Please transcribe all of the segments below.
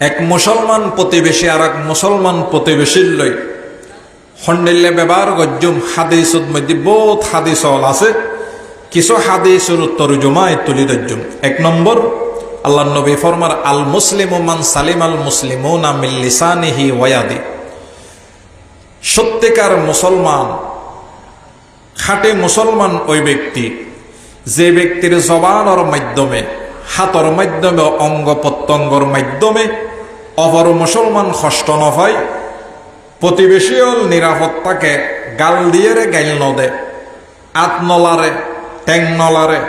এক মুসলমান প্রতিবেশী আর এক মুসলমান প্রতিবেশীর লই হন্ডিল্লে ব্যবহার গজ্জুম হাদিসুদ মধ্যে বহুত হাদিস হল আছে। কিছু হাদিসের উত্তর জমায় তুলি দজ্জুম এক নম্বর আল্লাহ নবী ফরমার, আল মুসলিম মান সালিম আল মুসলিম মিল্লিসানিহি ওয়াদি সত্যিকার মুসলমান, খাটে মুসলমান ওই ব্যক্তি, যে ব্যক্তির জবানের মাধ্যমে হাতর মাধ্যমে অঙ্গ প্রত্যঙ্গর মাধ্যমে অপর মুসলমান কষ্ট নয় প্রতিবেশী হল নিরাপত্তাকে গাল দিয়ে রে গাইল নদে, আত নলারে ট্যাং নলারে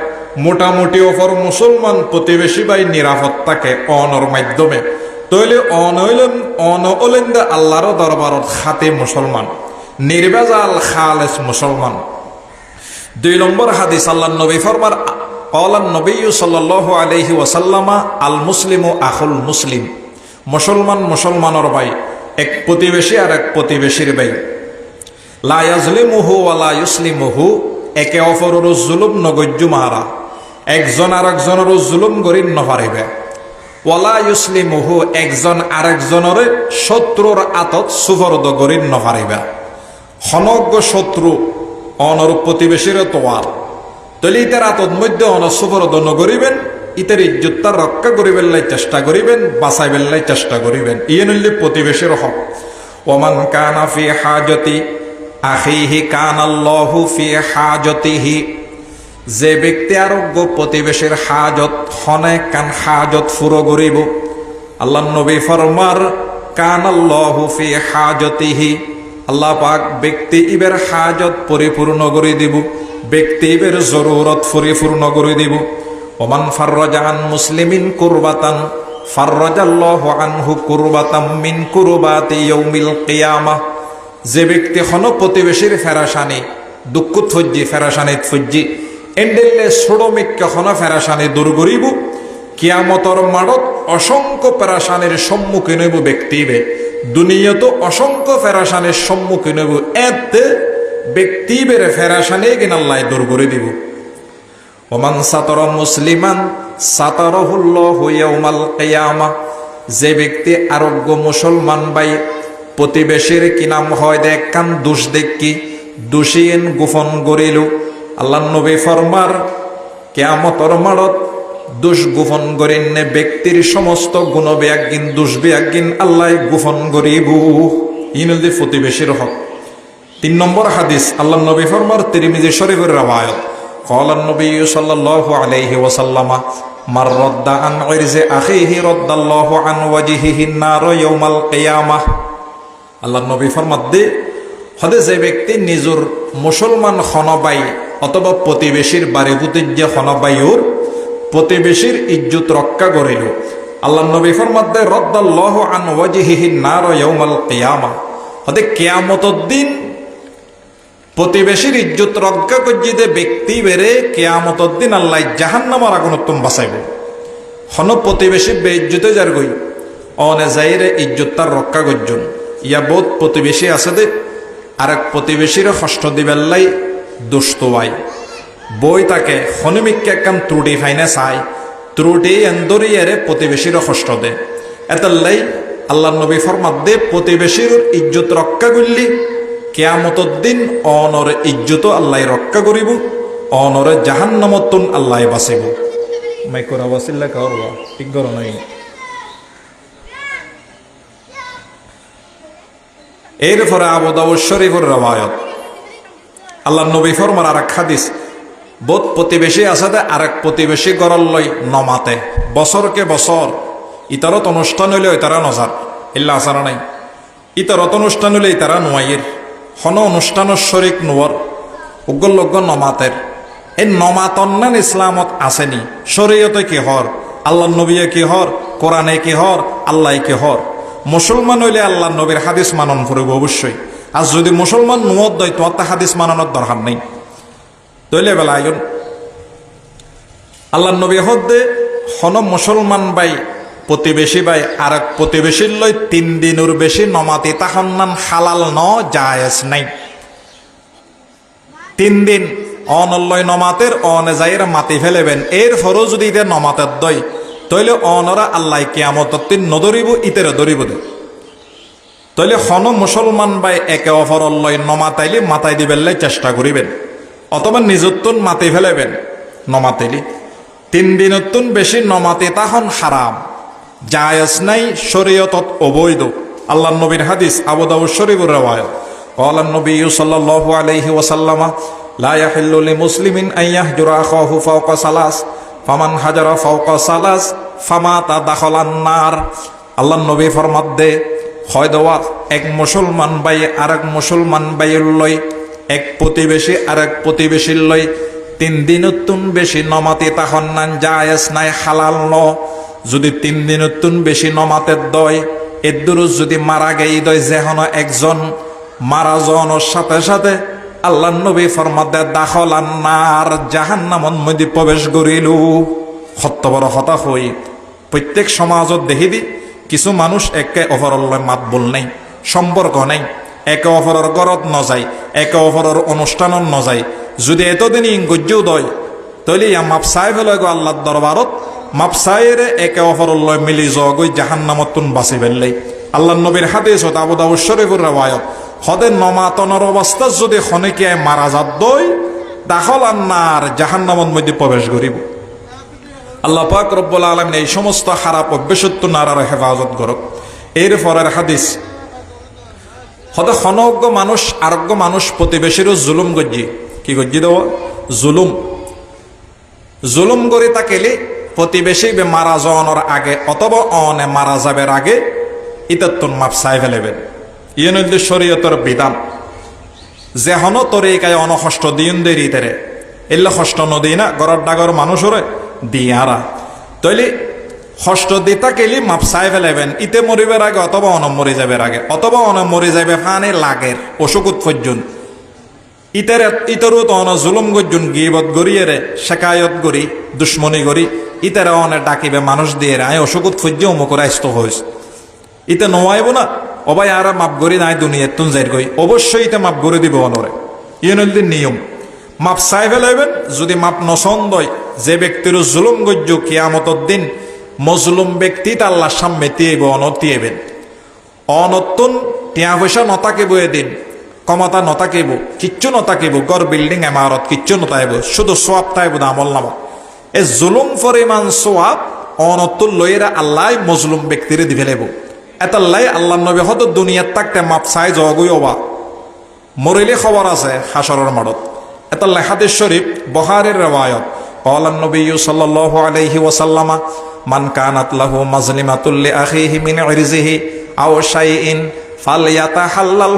মোটামুটি অপর মুসলমান প্রতিবেশী বাই নিরাপত্তাকে অনর মাধ্যমে। তৈলে অন হইলেন, অন হলেন দে আল্লাহর দরবারত খাতে মুসলমান, নির্বেজাল খালেস মুসলমান। দুই নম্বর হাদিস আল্লাহ নবী ফরমার কলান নবী সাল্লাল্লাহু আলাইহি ওয়াসাল্লামা আল মুসলিম আহুল মুসলিম মুসলমান মুসলমানের ভাই, এক প্রতিবেশী আর এক প্রতিবেশীর ভাই। লা ইয়াজলিমুহু ওয়ালা ইউসলিমুহু, একে অপরের জুলুম নগজ্য মারা একজন আর একজনের জুলুম গরি নপারিবে ওয়ালা ইউসলিমুহু, একজন আরেকজনের শত্রুর আতত সুফরদ গরি নপারিবে সমগ্র শত্রু, অনর প্রতিবেশীর তোয়ার তলে ইতার আতত মধ্যে অন সুফরদ নগরিবেন ইতার ইজ্জতটা রক্ষা করিবেন লাই চেষ্টা করিবেন বাঁচাইবেন লাই চেষ্টা করিবেন। ইয়ে নইলে প্রতিবেশীর হক। ওমান কানা ফি হাজতি, আখিহি কান আল্লাহু ফি হাজতিহি। যে ব্যক্তি আরোগ্য প্রতিবেশীর হাজত হনে কান হাজত ফুরো গরিব আল্লাহ নবী ফরমার কান আল্লাহু ফি হাজতিহি। আল্লাহ পাক ব্যক্তি ইবের হাজত পরিপূর্ণ করে দিব। ব্যক্তি ইবের জরুরত পরিপূর্ণ করে দিব। ওমান ফাররাজান মুসলিমিন কুরবাতান ফাররাজাল্লাহু আনহু কুরবাতাম মিন কুরবাতি ইয়াউমিল কিয়ামাহ যে ব্যক্তি হন প্রতিবেশীর ফেরাসানি দুঃখ থজ্জি ফেরাসানি থজ্জি এন্ডেললে সোড়মিক্য হন ফেরাসানি দূর করিব কিয়ামতর মাড়ত অসংখ্য পেরাসানের সম্মুখীন হইব ব্যক্তিবে। দুনিয়ত অসংখ্য ফেরাসানের সম্মুখীন হইব। এতে ব্যক্তিবের ফেরাসানে আল্লাহ দূর করে দিব। ওমান সাতর মুসলিমান সাতরহুল্লাহু ইয়াউমাল কিয়ামা। যে ব্যক্তি আরোগ্য মুসলমান বাই প্রতিবেশীর কি নাম হয় দেখ কান দোষ দেখি দোষীন গোপন গরিল আল্লাহ নবী ফরমার কেয়ামতর মারত দোষ গোপন গরিনে ব্যক্তির সমস্ত গুণ বেয়াগিন দোষ বেয়াগিন আল্লাহ গোপন গরিব ইনদি প্রতিবেশীর হক। তিন নম্বর হাদিস আল্লাহ নবী ফরমার তিরিমিজি শরীফের রায়ত কলান নবী সাল্লাল্লাহু আলাইহি আন দে যে ব্যক্তি অথবা প্রতিবেশীর ইজ্জুত ইজ্জত রক্ষা করিল। আল্লাহ নবী ফরমাদ্দে রদ্দাল্লাহ রদ্দাল্লাহু আন ওয়াজিহিহি নার ইয়াউমাল হদে কিয়ামতের দিন প্রতিবেশীর ইজ্জত রক্ষা করছি যে ব্যক্তি বেড়ে কেয়ামতর দিন আল্লাহ জাহান্নামার আগুনোত্তম বাঁচাইব। হন প্রতিবেশী বেইজ্জতে যার গই অনে যাইরে ইজ্জত তার রক্ষা করজন ইয়া বহুত প্রতিবেশী আছে দে আর এক প্রতিবেশীর ষষ্ঠ দিবেল্লাই দুস্তোয়াই বই তাকে হনুমিককে একখান ত্রুটি ফাইনে চাই, ত্রুটি এন্দরি এরে প্রতিবেশীর ষষ্ঠ দে। এতাল্লাই আল্লাহ নবী ফরমাত দে, প্রতিবেশীর ইজ্জত রক্ষা করলি কেয়ামতর দিন অনর ইজ্জত আল্লাহ রক্ষা করিব, অনরে জাহান্নামতুন আল্লাহ বাঁচিব। মাইকর আবাসিল্লা কারবা ঠিক করো নাই। এরপরে আবদাউ শরীফুর রবায়ত আল্লাহ নবী ফরমার আর এক হাদিস, বোধ প্রতিবেশী দে আর এক প্রতিবেশী গরল লই নমাতে, বছরকে বছর। ইতারত অনুষ্ঠান হইলে তারা নজার ইল্লা আসারা নাই। ইতারত অনুষ্ঠান হইলে তারা নোয়াইয়ের হন অনুষ্ঠানের শরিক নোয়ার উগ্র লগ্ন নমাতের। এই নমাতন্নান ইসলামত আসেনি, শরীয়তে কি হর? আল্লাহ নবীয়ে কি হর? কোরআনে কি হর? আল্লাহ কি হর? মুসলমান হইলে আল্লাহ নবীর হাদিস মানন ফুরব অবশ্যই। আর যদি মুসলমান নুয়ত দয়, তোমার তা হাদিস মানানোর দরকার নেই। তৈলে বেলা আয়োজন আল্লাহ নবী হদ্দে হন মুসলমান বাই প্রতিবেশী বাই আর এক প্রতিবেশীর লই তিন দিনের বেশি নমাতি তাহন্নান হালাল ন, জায়েজ নাই। তিন দিন অনল্লয় নমাতের, অনে যাইয়ের মাতি ফেলেবেন। এর ফরও যদি এদের নমাতের দই, তইলে অনরা আল্লাহ কিয়ামত তিন নদরিব, ইতেরে ধরিব দে। তইলে হন মুসলমান বাই একে অপরল্লয় নমাতাইলি মাতাই দিবেল্লাই চেষ্টা করিবেন। অথবা নিজত্তুন মাতি ফেলেবেন নমাতেলি তিন দিনত্তুন বেশি নমাতে তাহন হারাম। জায়জ নাই শরীয়তত অবৈধ আল্লাহ নবীর হাদিস আবু দাউদ শরীফুর রেওয়ায়ত قال النبي صلى الله عليه وسلم لا يحل لمسلم أن يهجر أخاه فوق ثلاث فمن هجر فوق ثلاث فمات دخل النار আল্লাহ নবী ফরমাত দে হয় দেওয়া এক মুসলমান বাই আর এক মুসলমান বাইর লই এক প্রতিবেশী আর এক প্রতিবেশীর লই তিন দিনতুন বেশি নমাতে তাহন নান জায়েজ নাই হালাল ন যদি তিন দিনতুন বেশি নমাতের দয় এদুরু যদি মারা গেই দয় যেহন একজন, মারা যাওয়ানোর সাথে সাথে আল্লাহ নবী ফরমাদে দাখল আন্নার জাহান্নামন মধ্যে প্রবেশ করিল। সত্য বড় হতাশ হই। প্রত্যেক সমাজত দেখি দি কিছু মানুষ একে অপরলৈ মাত বল নাই, সম্পর্ক নাই, একে অপরের গরত নযায় একে অপরের অনুষ্ঠানত নযায় যদি এতদিন গজ্জেও দয় তৈলে মাপসাই ফেলে গো আল্লাহর দরবারত মাপসাইরে একে অপরলৈ মিলি যাওয়া গই জাহান্নামতুন বাঁচি ফেললেই। আল্লাহ নবীর হাদিস হত আবু দাউদ শরীফুর রেওয়ায়ত হদে নমাতনের অবস্থা যদি খনিকিয়ায় মারা যাত দই, দাখল আন্নার জাহান্নামত মধ্যে প্রবেশ করিব। আল্লাহ পাক রব্বুল আলমিন এই সমস্ত খারাপ অভ্যসত্ব নারার হেফাজত করক। এর পরের হাদিস হতে খনজ্ঞ মানুষ আরোগ্য মানুষ প্রতিবেশীরও জুলুম গজ্জি। কি গজ্জি দেব? জুলুম। জুলুম করে তাকেলে প্রতিবেশী মারা যাওয়ানোর আগে অথবা অনে মারা যাবের আগে ইতাত্তন মাপ চাই ফেলেবেন। ইয়ে নদী শরীয়তর বিধান। যে হন তরিকায় অনহষ্ট দিন দেরি তেরে। এলে হষ্ট নদী না গড়ার ডাগর মানুষরে দিয়ারা। তৈলি হষ্ট দিতা কেলি মাপ চাই ফেলাইবেন ইতে মরিবার আগে অথবা অন মরি যাবের আগে। অথবা অন মরি যাবে ফানে লাগের। অসুখ উৎপর্যন ইতার ইতরও তো অন জুলুম গজ্জুন গিবত গড়িয়ে শেকায়ত গড়ি দুশ্মনী গড়ি ইতারা অনে ডাকিবে মানুষ দিয়ে রে আয় অসুখ উৎপর্য অমুকর আস্ত হয়েছে ইতে নোয়াইব না? অবাই আর মাপ গড়ি নাই দুনিয়া তুন যাই গই। অবশ্যই ইতে মাপ গড়ে দিব অনরে। ইয়নল্দিন নিয়ম। মাপ চাই ফেলাইবেন যদি মাপ নসন্দয় যে ব্যক্তির জুলুম গজ্য কিয়ামতর দিন, মজলুম ব্যক্তি আল্লাহ সামনে তিয়াইব অনতিয়াইবেন অনতুন টিয়া পয়সা নতাকিব এদিন ক্ষমতা নতাকেব কিচ্ছু নতাকেব গড় বিল্ডিং এমারত, কিচ্ছু নতাইব শুধু সোয়াব তাইব আমল নামা। এ জুলুম পরিমাণ সোয়াব, অনতুল আল্লাহ মজলুম ব্যক্তিরে দিবে লেব। এতাল্লাই আল্লাহ নবী হত দুনিয়ার তাকতে মাপ চাই জগুই অবা মরিলে খবর আছে হাসরের মারত। এটা লেখাদের শরীফ, বহারের রেওয়ায়ত। কলান নবী সাল্লাহ আলহি ওসাল্লামা মান কানাত লাহু মাজলিমাতুল্লি আখিহি মিন ইরিজিহি, আও শাইইন ফালিয়াতা হাল্লাল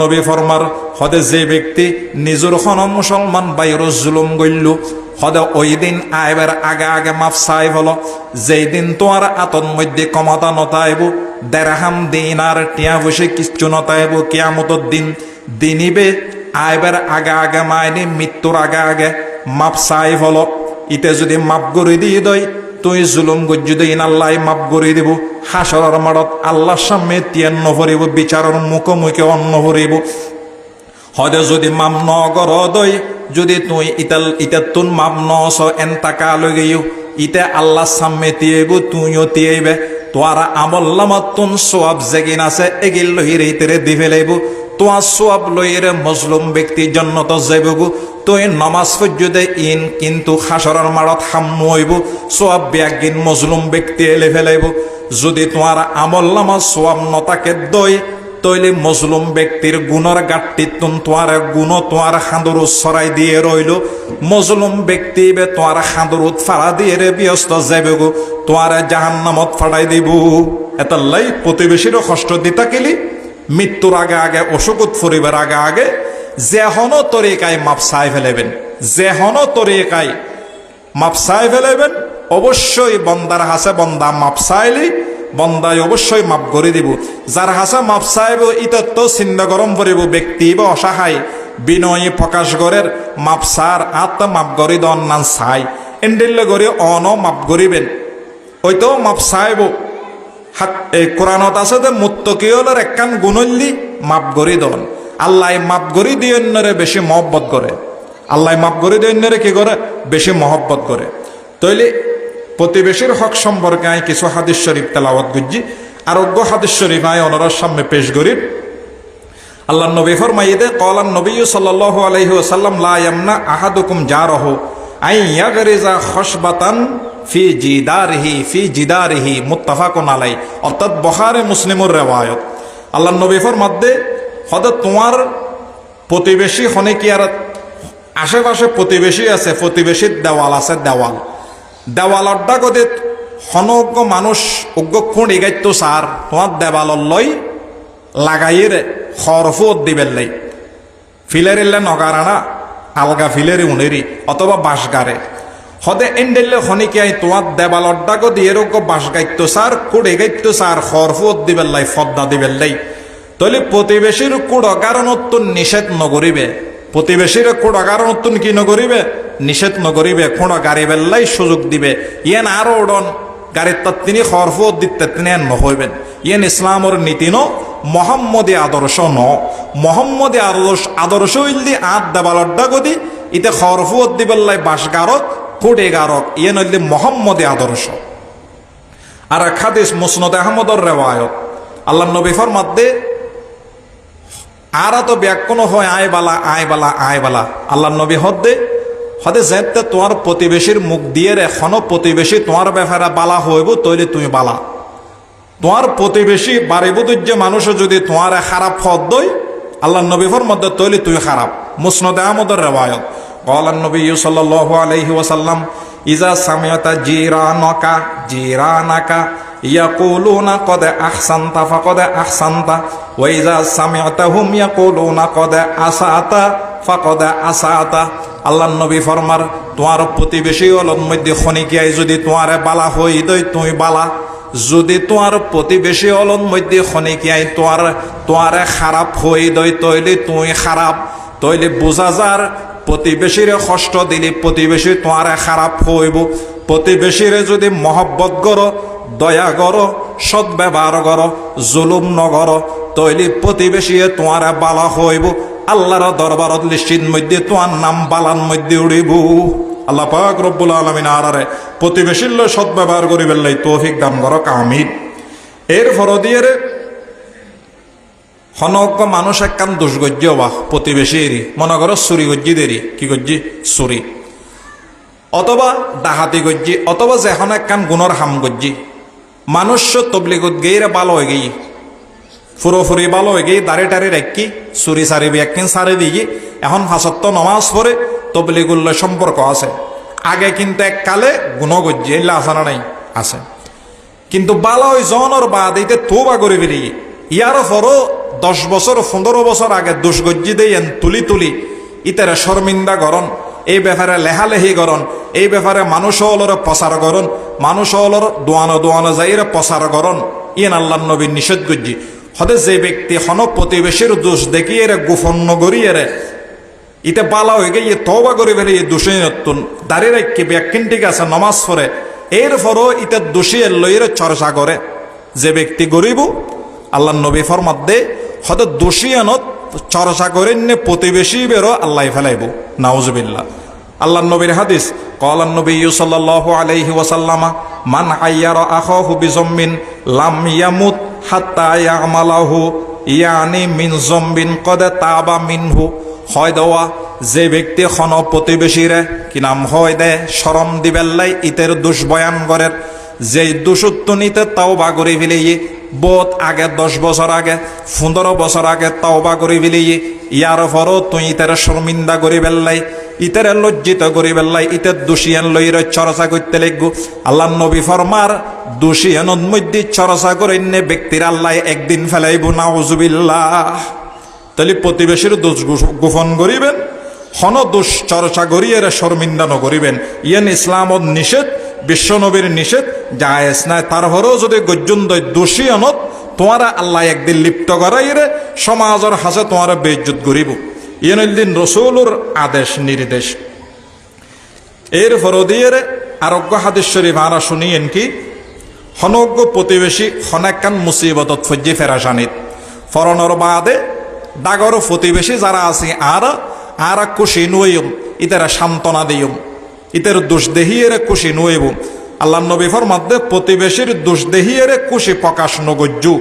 নবী যে ব্যক্তি নিজর খন মুসলমান বাইরুজ জুলুম গইল্লু হদে ওই দিন আইবার আগে আগে মাফ হলো। যেই দিন তোমার আতন মধ্যে কমতা নতাইব, দেড়হাম দিন আর টিয়া বসে কিচ্ছু নতাইব, কিয়ামতর দিন। দিনিবে আইবার আগে আগে মায়নি মৃত্যুর আগে আগে মাপ হলো। ইতে যদি মাপ করে দিয়ে দই, তুই জুলুম গজ্জুদ আল্লাহ মাপ করে দিব। হাসরের মাড়ত আল্লাহর সামনে তিয়ান নভরিব বিচারের মুখোমুখি অন্ন ভরিব হদে যদি মাপ ন গর দই যদি তুই ইতাল, ইতা তুন মাপ নস এন টাকা লগেও ইতে আল্লাহ সামনে তিয়াইব তুইও তিয়াইবে। তোয়ারা আমল লামত তুন সোয়াব জেগিন আছে, এগিল লহির ইতেরে দি ফেলাইব তোমার সোয়াব লইরে মজলুম ব্যক্তি জন্নত যাইবগু। তুই নমাজ পর্যদে ইন কিন্তু হাসরের মারত হাম্মু হইব। সোয়াব ব্যাগিন মজলুম ব্যক্তি এলে ফেলাইব। যদি তোমার আমল নামাজ সোয়াব নতাকে দই তৈলে মজলুম ব্যক্তির গুণর গাঠটি তোমার গুণ তোমার হাঁদুর সরাই দিয়ে রইল। মজলুম ব্যক্তি বে তোমার হাঁদুরত ফাড়া দিয়ে রে ব্যস্ত যাবে গো। তোমার জাহান নামত ফাড়াই দিব। এতাল্লাই প্রতিবেশীরও কষ্ট দিতা কেলি? মৃত্যুর আগে আগে অসুখত ফরিবার আগে আগে যেহন তরিকায় মাপ চাই ফেলেবেন যেহন তরিকায় মাপ চাই ফেলেবেন অবশ্যই বন্দার হাসে বন্দা মাপ চাইলি বন্দায় অবশ্যই মাপ করে দিব। যার হাসে মাপ চাইব ইতত্ব চিন্তা গরম করিব, ব্যক্তি বা অসহায়। বিনয়ী প্রকাশ গরের মাপ সার আত্ম মাপ গরি দন নান চাই। এন্ডেল্লে করে অন মাপ করিবেন ওইতো মাপ চাইব। হাত এই কোরআনত আছে যে মুত্তকিয়লের একখান গুণল্লি মাপ গরি দন। আল্লাহ মাপ গরি দিয়ে অন্যরে বেশি মহব্বত করে আল্লাহ মাপ গরি দিয়ে অন্যরে কি করে বেশি মহব্বত করে তৈলে প্রতিবেশীর হক সম্পর্কে আই কিছু হাদিস শরীফ তেলাওয়াত গুজি আরোগ্য হাদিস শরীফ আই অনরার সামনে পেশ করিব আল্লাহ নবী ফরমাইদে কলান নবী সাল্লাল্লাহু আলাইহি ওয়াসাল্লাম, লা ইয়ামনা আহাদুকুম জারহু, আই ইয়াগরিজা খশবাতান ফি জিদারিহি ফি জিদারিহি, মুত্তাফাকুন আলাই অর্থাৎ বুখারী মুসলিমুর রিওয়ায়াত। আল্লাহ নবী ফরমাদ্দে হদে তোমার প্রতিবেশী, হনে কি আর আশেপাশে প্রতিবেশী আছে? প্রতিবেশীর দেওয়াল আছে দেওয়াল। দেওয়ালর ডাকতে হনজ্ঞ মানুষ উগ্র খুঁড়ি গাইত সার, তোমার দেওয়ালর লই লাগাইয়ে খরফত দিবেন লাই। ফিলের এলে নগারানা, আলগা ফিলের উনেরি, অথবা বাঁশ গারে হদে এন্ডেলে হনিকিয়াই তোমার দেবালর ডাকো দিয়ে রোগ বাঁশ গাইতো সার কুড়ে গাইতো সার খরফত দিবেন লাই, ফদ্দা দিবেন লাই। তলে প্রতিবেশীর কুড় কারণত্ব নিষেধ নগরিবে। প্রতিবেশীর কুড় কারণত্ব কি নগরিবে নিষেধ নগরিবে খুঁড় গাড়ি বেল্লাই সুযোগ দিবে। ইয়েন আরও ওডন গাড়ির তার তিনি খরফত দিতে তিনি নহইবেন ইয়েন ইসলামর নীতি ন, মোহাম্মদী আদর্শ ন। মোহাম্মদী আদর্শ আদর্শ ইল্দি আত দেবালর ডাগদি ইতে খরফত দিবেল্লাই বাঁশ গারক কুড়ে গারক, ইয়েন হইলি মোহাম্মদী আদর্শ। আর হাদিস মুসনদ আহমদর রেওয়ায়ত। আল্লাহ নবী ফরমাদ্দে আর তো ব্যাগ কোনো হয়, আয় বালা আয় বালা আয় বালা। আল্লাহ নবী দে হদে যেতে তোমার প্রতিবেশীর মুখ দিয়ে এখনও প্রতিবেশী তোমার ব্যাপারে বালা হইব তৈরি তুমি বালা। তোমার প্রতিবেশী বাড়িবুদুর যে মানুষ যদি তোমার খারাপ হদ দই আল্লাহ নবীর মধ্যে তৈরি তুই খারাপ। মুসনদে আমদর রেবায়ত কলান নবী সাল্লাহ আলহি ইজা সামিয়তা জিরা নকা জিরা নাকা ইয়াকুলুনা কদ আহসান্তা ফাকদ আহসান্তা ওয়াইজা সামিআতাহুম ইয়াকুলুনা কদ আসাতা ফাকদ আসাতা। আল্লাহ নবী ফরমার, তোমার প্রতিবেশী অলম মধ্যে খনিকিয়ায় যদি তোমারে বালা হই দই তুই বালা। যদি তোমার প্রতিবেশী অলন মধ্যে খনিকিয়াই তোমার, তোমারে খারাপ হই দই তৈলি তুই খারাপ। তৈলি বোঝা যার, প্রতিবেশীরে কষ্ট দিলি প্রতিবেশী তোমারে খারাপ হইব। প্রতিবেশীরে যদি মহব্বত করো দয়া করো সৎ ব্যবহার করো, জুলুম নগর তৈলি প্রতিবেশীয়ে তোমারে বালা হইব। আল্লাহর দরবারত লিষ্টির মধ্যে তোমার নাম বালান মধ্যে উড়িব। আল্লাহ পাক রব্বুল আলমিন আরারে প্রতিবেশীর সৎ ব্যবহার করিবেন লাই তৌফিক দান করো কামিন এর ফর দিয়ে হনজ্ঞ মানুষ একখান দুষ্গজ্য বা প্রতিবেশীরই মনে করো চুরি গজ্জি দেরি কি গজ্জি? চুরি অথবা ডাহাতি গজ্জি, অথবা যেখন একখান গুণর হাম গজ্জি। মানুষ তবলিগত গেইরে ভালো হয়ে গেই। ফুরোফুরি ভালো হয়ে গেই, দাঁড়ে টাড়ে রেখি চুরি সারিবি একদিন সারি দিই এখন ফাঁসত্ব নমাজ পরে তবলিগুল্ল সম্পর্ক আছে। আগে কিন্তু এককালে গুণ গজ্জি এলে আছে নাই, আছে। কিন্তু বালা ওই জনের বাদ এইতে তোবা করে ফেলি ইয়ার পরও দশ বছর, পনেরো বছর আগে দুষ্গজ্জি দেন তুলি তুলি, ইতারা শর্মিন্দা গরণ। এই ব্যাপারে লেহালেহি গরণ, এই ব্যাপারে মানুষ হলর প্রচার গরণ মানুষ হলর দোয়ানো দোয়ানো যাইরে প্রচার গরণ, ইয়েন আল্লাহ নবীর নিষেধ গজ্জি। হদে যে ব্যক্তি হন প্রতিবেশীর দোষ দেখিয়ে রে গোপন গড়িয়ে রে ইতে বালা হয়ে গিয়ে তবা করে ফেলে এই দোষী নতুন দাঁড়িয়ে রেখে ব্যাকিন ঠিক আছে, নমাজ পড়ে। এরপরও ইতে দোষী লইরে চর্চা করে। যে ব্যক্তি গরিব আল্লাহ নবী ফরমাত দে হয়তো দোষী আনত চর্চা করেন নে প্রতিবেশী বেরো, আল্লাহ ফেলাইব। নাউজবিল্লা আল্লাহ নবীর হাদিস কলান নবী সাল্লাহ আলাইহি ওয়াসাল্লামা, মান আইয়ার আহু বিজম্মিন, লাম ইয়ামুত হাত্তা ইয়ামালাহু, ইয়ানি মিন জম্বিন কদে তাবা মিনহু। হয় দেওয়া যে ব্যক্তি খন প্রতিবেশীরে, কি নাম হয় দে সরম দিবেল্লাই, ইতের দুষ্বয়ান করের। যে দুষত্ব নিতে তাও বা করে ফেলিয়ে, বোধ আগে দশ বছর আগে, পনেরো বছর আগে তাও বা করে ফেলিয়ে, ইয়ার পরও তুই ইতের শর্মিন্দা করি বেল্লাই ইতের লজ্জিত করি বেল্লাই ইতের দোষিয়ান লইর চর্চা করতে লাগব। আল্লাহ নবী ফরমার দোষিয়ান মধ্যে চর্চা করে নে ব্যক্তির আল্লাহ একদিন ফেলাইব, নাউজুবিল্লাহ। তাহলে প্রতিবেশীর দোষ গোপন করিবেন, হন দোষ চর্চা করিয়ে শর্মিন্দা নকরিবেন। ইয়েন ইসলামত নিষেধ বিশ্বনবীর নিষেধ, জায়েজ নাই। তারপরেও যদি গজ্জুন দোষী আনত, তোমারা আল্লাহ একদিন লিপ্ত করাই রে, সমাজের হাসে তোমারা বেজ্জত করিব। ইয়েন দিন রসুলুর আদেশ নির্দেশ। এর ফরদিয়ের আরোগ্য শরীফ আরা শুনিয়েন কি? হনজ্ঞ প্রতিবেশী হনাক্কান মুসিবতত ফজ্জি ফেরাসানিত ফরনর বাদে ডাগর প্রতিবেশী যারা আছে, আর আর খুশি নুয়ম, ইতারা সান্ত্বনা দিয়ম। ইতার দোষ দেহিয়ের খুশি নুয়েব আল্লাহ নবীফর মধ্যে প্রতিবেশীর দোষ দেহিয়ের খুশি প্রকাশ নগজ্জু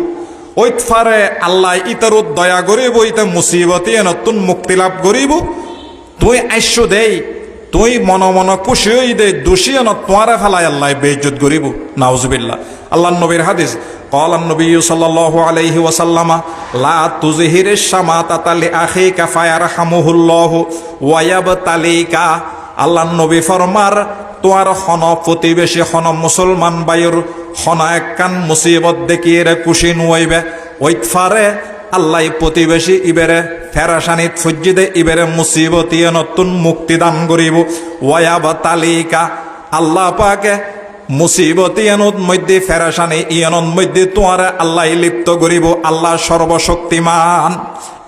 ওইতফারে আল্লাহ ইতার দয়া করিব ইতা মুসিবতী নতুন মুক্তি লাভ করিব তুই আইস্য দেই তুই মন মন খুশি হই দে দোষী ন তোমারে ফেলাই আল্লাহ বেইজ্জত করিব নাউজুবিল্লাহ আল্লাহ নবীর হাদিস قال النبي صلى الله عليه وسلم لا تزهر الشماتة لأخيك فيرحمه الله ويبتليك আল্লাহ নবী ফরমার, তোয়ার হন প্রতিবেশী হন মুসলমান বাইর হন একখান মুসিবত দেখিয়ে রে খুশি নুয়াইবে। ওইতফারে আল্লাহ প্রতিবেশী ইবেরে ফেরাসানিত ফজ্জিদে ইবেরে মুসিবত ইয়ে নতুন মুক্তি দান করিব। ওয়াব তালিকা আল্লাহ পাকে মুসিবত ইয়ানোর মধ্যে, ফেরাসানি ইয়ানোর মধ্যে তোমার আল্লাহ লিপ্ত করিব। আল্লাহ সর্বশক্তিমান।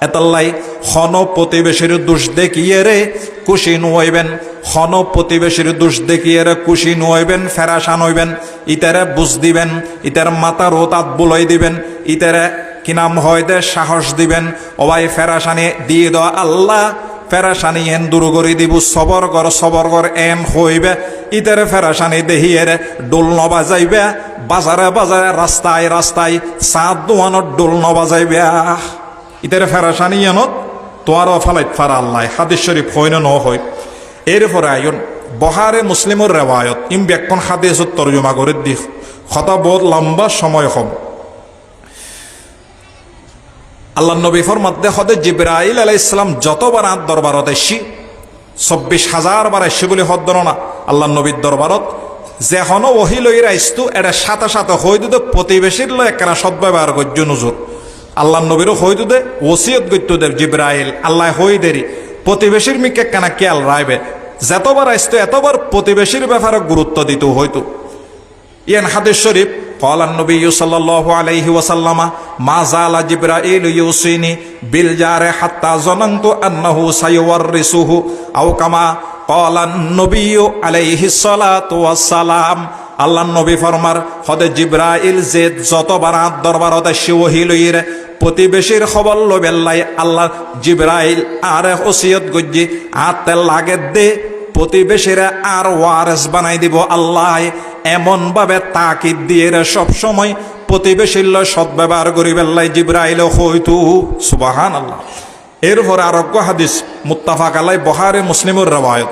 এতাল্লাই, হন প্রতিবেশীর দোষ দেখিয়ে রে খুশি নুয়াইবেন। হন প্রতিবেশীর দোষ দেখিয়ে রে খুশি নুয়াইবেন ফেরাসান হইবেন। ইতারে বুঝ দিবেন, ইতার মাতার তাত বুলাই দিবেন। ইতারে কি নাম হয় দে, সাহস দিবেন। ওবাই ফেরাসানি দিয়ে দেওয়া আল্লাহ ফেরাসানি এন দূর করে দিব, সবর কর সবর কর, এন হইবে। ইতারে ফেরাসানি দেহিয়েরে ডোল নবাজাইবে। বাজারে বাজারে, রাস্তায় রাস্তায় চাঁদ দোয়ানত ডোল নবাজাইবে। ইতারে ফেরাসানি এনত তোয়ারও ফালাইত ফারা আল্লাহ, হাদিস শরীফ হইন ন হয় এরপরে আয়ন বহারে মুসলিমের রেওয়ায়ত, ইম ব্যাকন হাদিস তর্জমা করে দি। হতা বহুত লম্বা সময় হব আল্লাহ নবী ফরমাতে হদে জিব্রাইল আলাই ইসলাম যতবার আত দরবারত এসি চব্বিশ হাজার বার এসি বলে হদ না। আল্লাহ নবীর দরবারত যেখন ওহি লই রাইস্তু এটা সাথে সাথে হই দুদে প্রতিবেশীর লয় একখানা সদ্ব্যবহার গজ্য নজর। আল্লাহ নবীরও হই দুদে ওসিয়ত গত্য দেব জিব্রাইল আল্লাহ হই দেরি প্রতিবেশীর মিকে কেনা কেয়াল রাইবে যতবার আসতো এতবার প্রতিবেশীর ব্যাপারে গুরুত্ব দিত হয়তো ইয়ান হাদিস শরীফ قال النبي صلى الله عليه وسلم ما زال جبرائيل يوصيني بالجار حتى ظننت أنه سيورثه أو كما قال النبي عليه الصلاة والسلام আল্লাহ নবী ফরমার হদে জিব্রাইল যে যতবার আত দরবারত শিবহি লইরে প্রতিবেশীর খবর লবেল্লাই আল্লাহ জিব্রাইল আরে ওসিয়ত গজ্জি আতে লাগে দে, প্রতিবেশীরা আর ওয়ারেস বানাই দিব আল্লাহ। এমন ভাবে তাকিদ দিয়ে সব সময় প্রতিবেশীর লয় সদ্ব্যবহার করি বেল্লাই জিব্রাইল হইতু। সুবাহান আল্লাহ এরপর আরোগ্য হাদিস মুত্তাফাক আলাই বহারে মুসলিমুর রবায়ত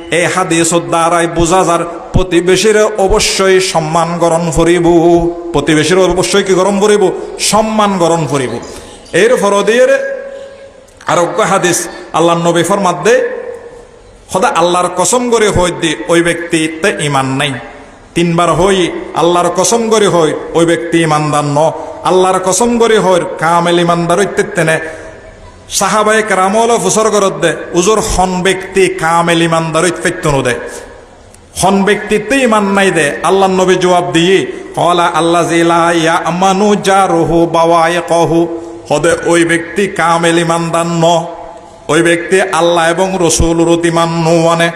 এই হাদিসর দ্বারাই বোঝা যার, প্রতিবেশীর অবশ্যই সম্মান গ্রহণ করিব। প্রতিবেশীর অবশ্যই কি গ্রহণ করিব? সম্মান গ্রহণ করিব। এর ফরদিয়ের আরোগ্য হাদিস আল্লাহ নবী ফরমাত দে সদা আল্লাহর কসম করে হই দি, ওই ব্যক্তি তে ইমান নাই। তিনবার হই আল্লাহর কসম করে হই, ওই ব্যক্তি ইমানদার ন। আল্লাহর কসম করে হই কামেল ইমানদার ইত্যাদি সাহাবাই কারামল ফুসর করত দে, উজুর হন ব্যক্তি কামেল ইমানদার ইত্যাদি দে। হন ব্যক্তিতে ইমান নাই দে আল্লাহ নবী জবাব দিয়ে, কলা আল্লাহ জিলা ইয়া আমানু যা রহু বাওয়ায় কহু হদে, ওই ব্যক্তি কামেল ইমানদার ন, ওই ব্যক্তি আল্লাহ এবং রসুল রতিমান মানে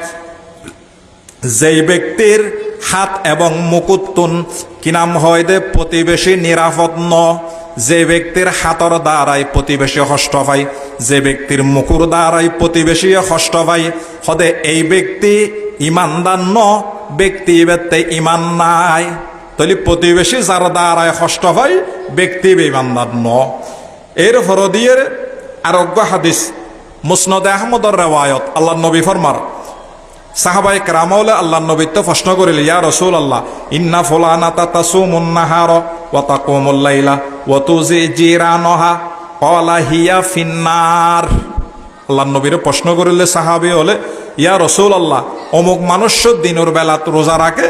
যেই ব্যক্তির হাত এবং মুকুত্তুন কি নাম হয় দে? প্রতিবেশী নিরাপদ ন। যে ব্যক্তির হাতর দ্বারাই প্রতিবেশী হষ্ট পাই যে ব্যক্তির মুকুর দ্বারাই প্রতিবেশী হষ্ট পাই হদে এই ব্যক্তি ইমানদার ন, ব্যক্তি ব্যক্তি ইমান নাই। তাহলে প্রতিবেশী যার দ্বারাই হষ্ট পাই ব্যক্তি ইমানদার ন। এর ফরদিয়ের আরোগ্য হাদিস, মুসনদে আহমদর রেওয়ায়ত আল্লাহ নবী ফরমার সাহাবাই ক্রামলে আল্লাহ নবী তো প্রশ্ন করিল, ইয়া রসুল আল্লাহ ইন্না ফুলানা তাতাসুমুন নাহার ওয়া তাকুমুল লাইলা ওয়া তুজি জিরানহা। ক্বালা হিয়া ফিন্নার। আল্লাহ নবীর প্রশ্ন করিলে, সাহাবি হলে, ইয়া রসুল আল্লাহ অমুক মানুষ দিনের বেলা রোজা রাখে,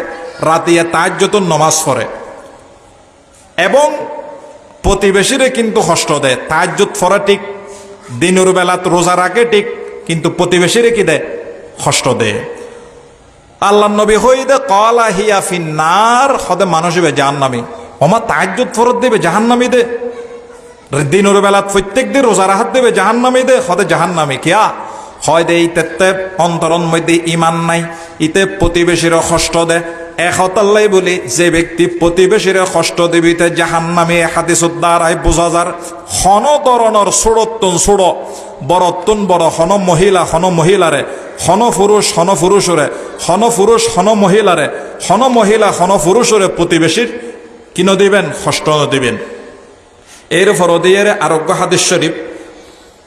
রাতিয়া তাজ্যতুন নমাজ পড়ে। এবং প্রতিবেশীরে কিন্তু কষ্ট দেয় তাজ্জুত ফরা ঠিক, দিনের বেলাত রোজা রাখে ঠিক, কিন্তু প্রতিবেশীরে কি দেয় কষ্ট দেয় আল্লাহ নবী হই দে কলা হিয়া ফিন্নার, হদে মানুষ হবে জাহান্নামি। ওমা তাজ্জুত ফরত দেবে জাহান্নামি দে। দিনের বেলাত প্রত্যেক দিন রোজা রাহাত দেবে জাহান্নামি দে, হদে জাহান্নামি কিয়া? হয় দে ইতে অন্তরন মধ্যে ইমান নাই, ইতে প্রতিবেশীর কষ্ট দে। একতাল্লাই বলি, যে ব্যক্তি প্রতিবেশীর কষ্ট দেবিতে জাহান নামে দ্বারাই বোঝা যার। হন ধরনের সুরত্তন সুর বরত্তন বড় হন মহিলা, হন মহিলারে হন পুরুষ হন পুরুষরে হন পুরুষ হন মহিলারে হন মহিলা, হন পুরুষরে প্রতিবেশীর কিনো দিবেন? কষ্ট দিবেন। এর ফরদিয়ের আরোগ্য হাদিস শরীফ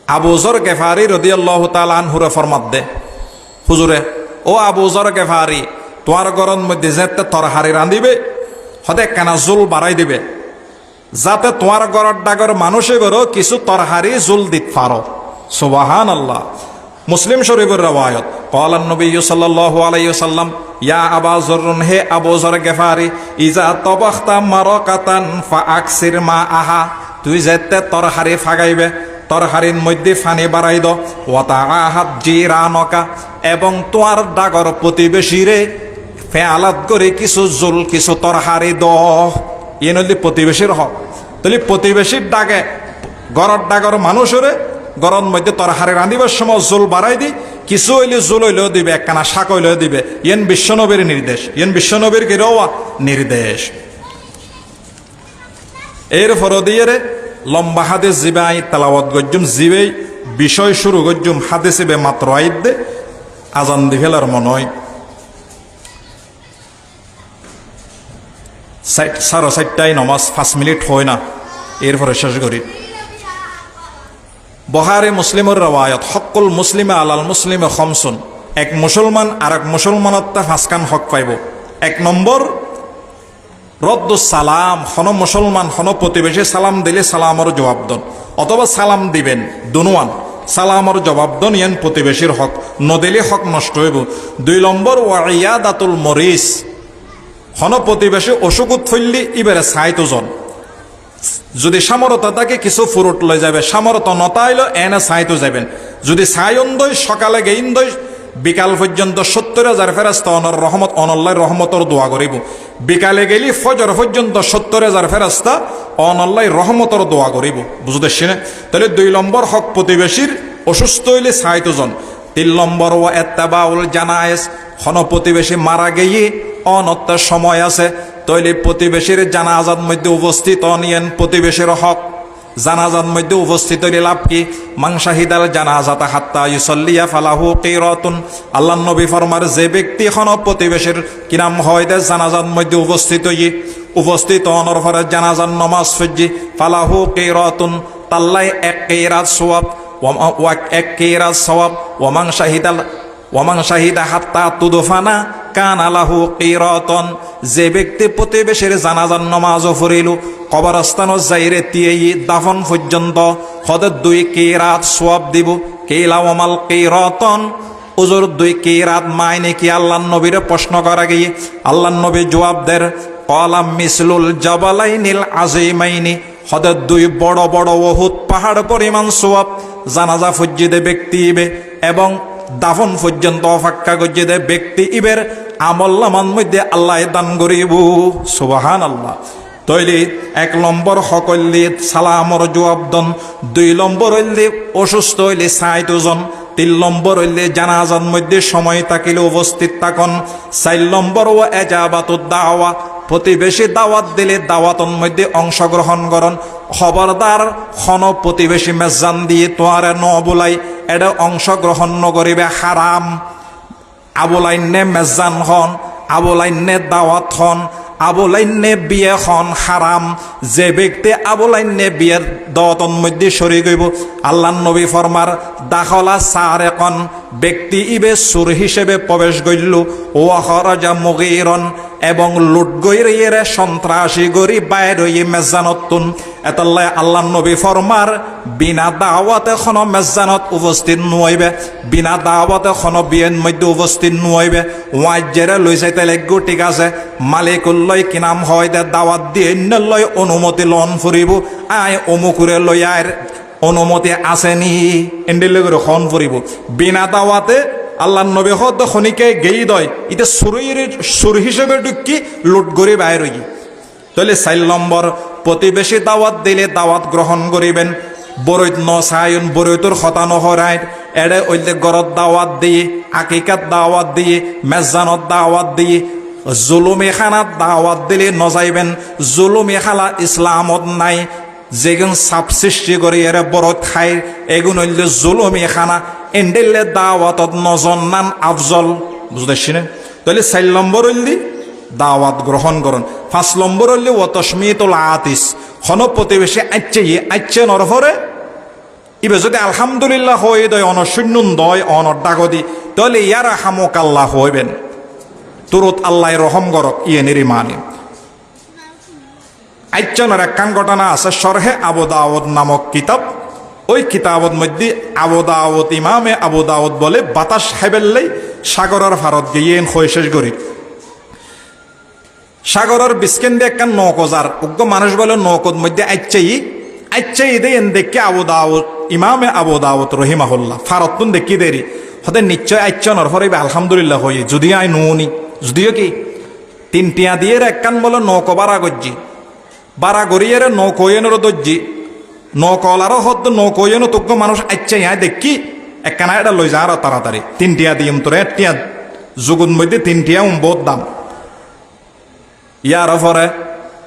আবুজর গেফারি রদিয়াল্লাহ তাল আনহুরে ফরমাত দে। হুজুরে ও আবুজর গেফারি তোমার গরম মধ্যে যেতে তরহারি রাঁধিবে হতে কেনা জুল বাড়াই দিবে। যাতে তোমার গড়র ডাগর মানুষে বেরো কিছু তরহারি জুল দিত পারো সুবাহান আল্লাহ মুসলিম শরীফের রবায়ত কলান নবী সাল্লাল্লাহু আলাইহি সাল্লাম ইয়া আবা জরুন হে আবু জর গেফারি, ইজা তবখতা মারাকাতান ফা আকসির মা আহা তুই যেতে তরহারি ফাগাইবে, তরহারির মধ্যে ফানি বাড়াই দ ওয়াতা আহাত জিরানকা, এবং তোয়ার ডাগর প্রতিবেশীরে ফেয়ালাত করে কিছু জোল, কিছু তরহারি দ। ইয়ে নদী প্রতিবেশীর হক তাহলে প্রতিবেশীর ডাকে গড়র ডাগর মানুষরে গরম মধ্যে তরহারি রাঁধিবার সময় জোল বাড়াই দি, কিছু হইলে জোল হইলেও দিবে, একখানা শাক হইলেও দিবে। ইয়েন বিশ্বনবীর নির্দেশ, ইয়েন বিশ্বনবীর গিরোয়া নির্দেশ। এর ফরদিয়েরে লম্বা হাদিস জিবে আই তালাওয়াত গজ্জুম, জিবেই বিষয় শুরু গজ্জুম, হাদিসে বে মাত্র আইদে আজান দিভেলার মনে হয় সাড়ে চারটায় নমাজ পাঁচ মিনিট হয় না, এরপরে শেষ করি। বহারে মুসলিমের রওয়ায়ত সকল মুসলিমে আলাল মুসলিমে খমসুন। এক মুসলমান আর এক মুসলমানত্তা ফাঁসকান হক পাইব। এক নম্বর, রদ্দ সালাম, হন মুসলমান, হন প্রতিবেশী, সালাম দিলে সালামর জবাব দন। অথবা সালাম দিবেন, দুনুয়ান, সালামর জবাব দন ইয়ান প্রতিবেশীর হক। নদিলে হক নষ্ট হইব। দুই নম্বর, ওয়াইয়াদাতুল মরিস, হন প্রতিবেশী অসুখত ফইলি ইবারে সাইতজন যদি সামরতা থাকে, কিছু ফুরুট লই যাবে সামরত নতাইল এনে সাইতো যাবেন যদি সায়ন্দই সকালে গেইন্দই বিকাল পর্যন্ত সত্তর হাজার ফেরাস্তা অনর রহমত অনল্লাই রহমতর দোয়া করিব। বিকালে গেলি ফজর পর্যন্ত সত্তর হাজার ফেরাস্তা অনল্লাই রহমতর দোয়া করিব। বুঝতে না তাহলে দুই নম্বর হক প্রতিবেশীর অসুস্থ হইলে সাইতজন তিন নম্বর ও এত্তাবাউল জানায়েস হন প্রতিবেশী মারা গিয়ে অনত্যার সময় আছে। তৈলি প্রতিবেশীর জানাজার মধ্যে উপস্থিত অনিয়েন প্রতিবেশীর হক। জানাজার মধ্যে উপস্থিত হইলে লাভ কি? মাংসাহিদাল জানাজাতা হাত্তা ইউসল্লিয়া ফালাহু কিরাতুন। আল্লাহ নবী ফরমার যে ব্যক্তি হন প্রতিবেশীর কি নাম হয় দে জানাজার মধ্যে উপস্থিত হই উপস্থিত অনর ফরে জানাজার নমাজ ফজ্জি ফালাহু কিরাতুন তাল্লাই এক কেরাত সোয়াব এক কেরাত ওয়ামাং শাহিদাল ওয়ামাং শাহিদা হাত্তা তুদফানা কান আলাহু কিরতন। যে ব্যক্তি প্রতিবেশীর জানাজান নমাজ ফুরিল কবরস্থান যাইরে তিয়েই দাফন পর্যন্ত হদের দুই কেরাত সোয়াব দিব। কেলা ওমাল কিরতন? উজুর দুই কেরাত মাইনে কি আল্লাহ নবীর প্রশ্ন করা গিয়ে আল্লাহ নবী জবাব দের কলাম মিসলুল জবালাইনিল আজিমাইনি হদের দুই বড় বড় বহুত পাহাড় পরিমাণ সোয়াব জানাজা ফজ্জিদে ব্যক্তি ইবে এবং দাফন পর্যন্ত অফাক্কা গজ্জে দেয় ব্যক্তি ইবের আমল্লামান মধ্যে আল্লাহ দান করিব। সুবাহান আল্লাহ তৈলি, এক নম্বর সকল্লি সালামর জবাবদন দুই নম্বর হইলে অসুস্থ হইলে সাইতজন তিন নম্বর হইলে জানাজান মধ্যে সময় থাকিলে উপস্থিত থাকুন। চার নম্বর ও এজাবাত দাওয়া। প্রতিবেশী দাওয়াত দিলে দাওয়াতন মধ্যে অংশগ্রহণ করন। খবরদার খন প্রতিবেশী মেজান দিয়ে তোয়ারে ন বোলাই এটা অংশগ্রহণ নকরিবে হারাম। আবুলাইনে মেজান হন আবুলাইনে দাওয়াত হন আবুলাইনে বিয়ে হন হারাম। যে ব্যক্তি আবুলাইনে বিয়ের দতন মধ্যে সরি গইব আল্লাহ নবী ফরমার, দাখলা সার এখন ব্যক্তি ইবে সুর হিসেবে প্রবেশ গইল ও হরজা মুগিরন। এবং লুট গৈরে সন্ত্রাসী গরি বাইর মেজানতুন। এতাল্লাই আল্লাহ নবী ফরমার, বিনা দাওয়াতে খন মেজানত উপস্থিত নইবে বিনা দাওয়াতে খন বিয়ের মধ্যে উপস্থিত নইবে ওয়াজ্যেরে লই যাইতে লাগবো, ঠিক আছে? মালিকুল্লয় কি নাম হয় দে, দাওয়াত দিয়ে লয় অনুমতি লন ফুরিব। আয় অমুকুরে লই আয়, অনুমতি আসেনি। এন্ডিলে করে খন ফুরিব। বিনা দাওয়াতে আল্লাহ নবী খনিকে গেই দয়। ইতে সুরের সুর হিসেবে ঢুকি লুট করে বাইর হই। তাহলে চাইল নম্বর, প্রতিবেশী দাওয়াত দিলে দাওয়াত গ্রহণ করিবেন। বরৈত নসায়ন বরৈতর হতানো হরাইট এড়ে ওইলে গরত দাওয়াত দিয়ে, আকিকাত দাওয়াত দিয়ে, মেজানত দাওয়াত দিয়ে, জুলুমি খানাত দাওয়াত দিলে নজাইবেন। জুলুমি খালা ইসলামত নাই। যেগুন সাপ সৃষ্টি করে, এরা বড় খাই এগুন হইলে জুলুমি খানা। এন্ডেলে দাওয়াতত নজন নান আফজল। বুঝতেছি না? তাহলে চার নম্বর হইলি দাওয়াত গ্রহণ করুন। পাঁচ নম্বর হইলে ওতস্মিতুল আতিস। হন প্রতিবেশী আচ্ছে ইয়ে আচ্ছে ইবে যদি আলহামদুলিল্লাহ হয়ে দয় অনশূন্যন দয় অনর ডাগদি, তাহলে ইয়ারা হামক আল্লাহ হইবেন। তুরত আল্লাহ রহম গরক ইয়ে নিরিমানি। আইচনের একখান ঘটনা আছে সরহে আবু দাউদ নামক কিতাব। ওই কিতাবত মধ্যে আবু দাউদ ইমামে আবু দাউদ বলে, বাতাস হেবেললেই সাগরের ভারত গিয়ে হয়ে করি সাগরের বিস্কেন দিয়ে একখান নৌকোজার উগ্র মানুষ বলে নৌকোর মধ্যে আইচাই আইচাই দে এন দেখে আবু দাউদ, ইমামে আবু রহিমাহুল্লাহ ফারত তুন দেখি দেরি। হতে নিশ্চয় আইচনের হরে আলহামদুলিল্লাহ হয়ে যদি আই নুনি, যদিও কি, তিনটিয়া দিয়ে একখান বলে নৌকো বাড়া গজ্জি। বারা গড়িয়ে নৌকোয়েনের দজ্জি নৌকলারও হদ নৌকোয়েন তোকে মানুষ আচ্ছা ইয়া দেখি। একখানা এটা লই যা আর তাড়াতাড়ি। তিনটিয়া দিম তোর, একটিয়া যুগুর মধ্যে তিনটিয়া উম বহুত দাম। ইয়ার পরে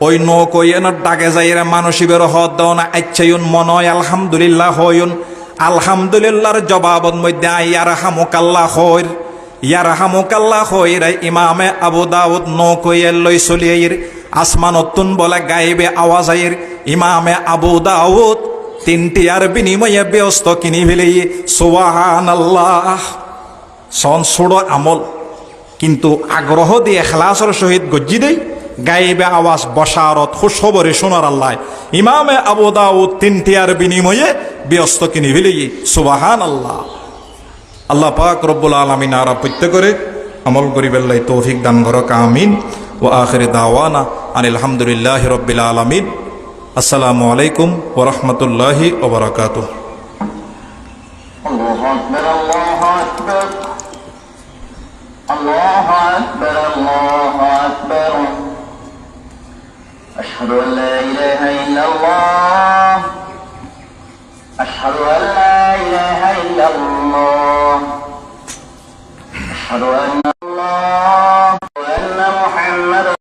ওই নৌকোয়েনের ডাকে যাইরে মানসিবের হদ দেও না আচ্ছাইন মনয়, আলহামদুলিল্লাহ হইন আলহামদুলিল্লাহর জবাবত মধ্যে ইয়ার হামুকাল্লাহ হইর। ইয়ার হামুকাল্লাহ হইর, ইমামে আবু দাউদ নৌকোয়েল লই চলিয়ে আসমানতুন বলে গাইবে আওয়াজ আইর। ইমামে আবু দাউদ তিনটি আর বিনিময়ে ব্যস্ত কিনি ফেলে সোহান আল্লাহ সন ছোড়ো আমল। কিন্তু আগ্রহ দিয়ে খেলাসর সহিত গজ্জি দেই, গাইবে আওয়াজ বসারত খুশবরে সোনার আল্লাহ। ইমামে আবু দাউদ তিনটি আর বিনিময়ে ব্যস্ত কিনি ফেলে সুবাহান আল্লাহ আল্লাহ পাক রব্বুল আলমিন আরা প্রত্যেকরে আমল করিবেল্লাই তৌফিক দান ঘরক আমিন। ও আখের দাওয়ানা আনিল হামদুলিল্লাহ রব্বিল আলমিন আসসালামু আলাইকুম ওরহমতুল্লাহি ওবরাকাত الله أكبر الله أكبر الله أكبر الله أكبر أشهد أن لا إله إلا الله أشهد أن لا إله إلا الله أشهد أن الله No, I have a.